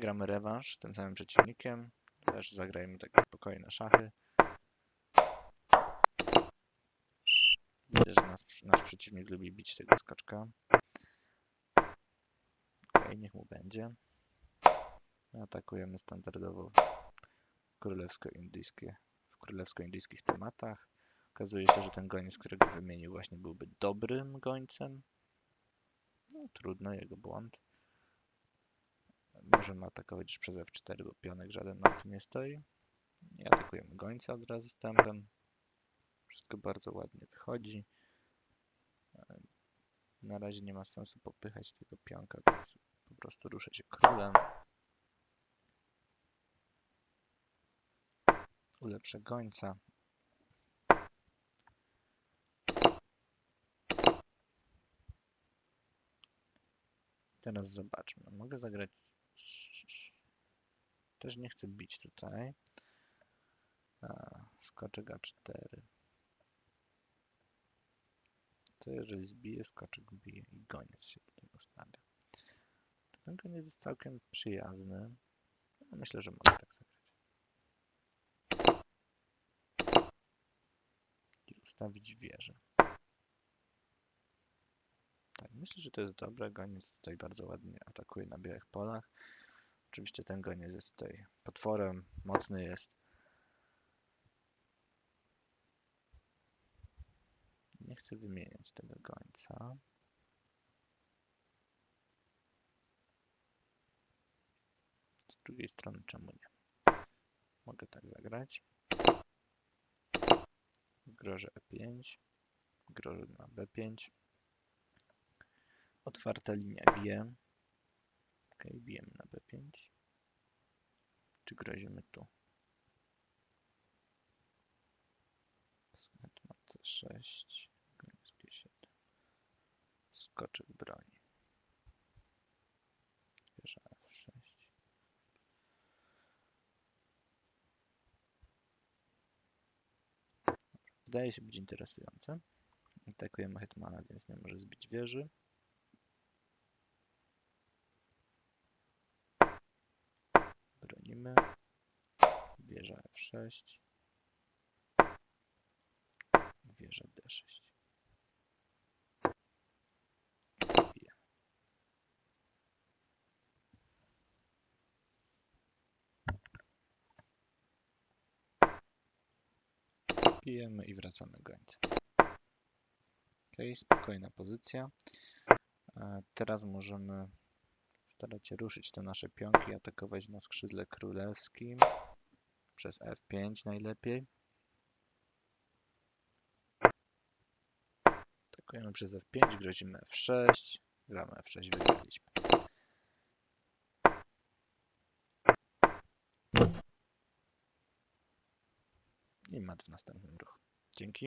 Gramy rewanż tym samym przeciwnikiem. Też zagrajmy takie spokojne szachy. Widzę, że nas, nasz przeciwnik lubi bić tego skoczka. Okej, niech mu będzie. Atakujemy standardowo królewsko-indyjskie w królewsko-indyjskich tematach. Okazuje się, że ten goniec, którego wymienił właśnie byłby dobrym gońcem. No trudno, jego błąd. Możemy atakować przez F4, bo pionek żaden nam tu nie stoi. I atakujemy gońca od razu z tempem. Wszystko bardzo ładnie wychodzi. E, Na razie nie ma sensu popychać tego pionka, więc po prostu ruszę się królem. Ulepszę gońca. Teraz zobaczmy. Mogę zagrać. Też nie chcę bić tutaj. A, skoczek A4. Co jeżeli zbije, skoczek bije i goniec się tutaj ustawia. Ten goniec jest całkiem przyjazny. No, myślę, że mogę tak zagrać. I ustawić wieżę. Myślę, że to jest dobre. Goniec tutaj bardzo ładnie atakuje na białych polach. Oczywiście ten goniec jest tutaj potworem, mocny jest. Nie chcę wymieniać tego gońca. Z drugiej strony czemu nie? Mogę tak zagrać. Grożę E5. Grożę na B5. Otwarta linia bije. Ok, bijemy na B5. Czy grozimy tu? Hetman C6. Goniec G7. Skoczek broni. Wieża F6. Wydaje się być interesujące. Atakujemy Hetmana, więc nie może zbić wieży. Bronimy. Wieża F6. Wieża D6. Bije. Bijemy i wracamy gońcem. Ok, spokojna pozycja. E, Teraz możemy starać ruszyć te nasze pionki, atakować na skrzydle królewskim przez F5 najlepiej. Atakujemy przez F5, grozimy F6, gramy F6, wygraliśmy. I mat w następnym ruchu. Dzięki.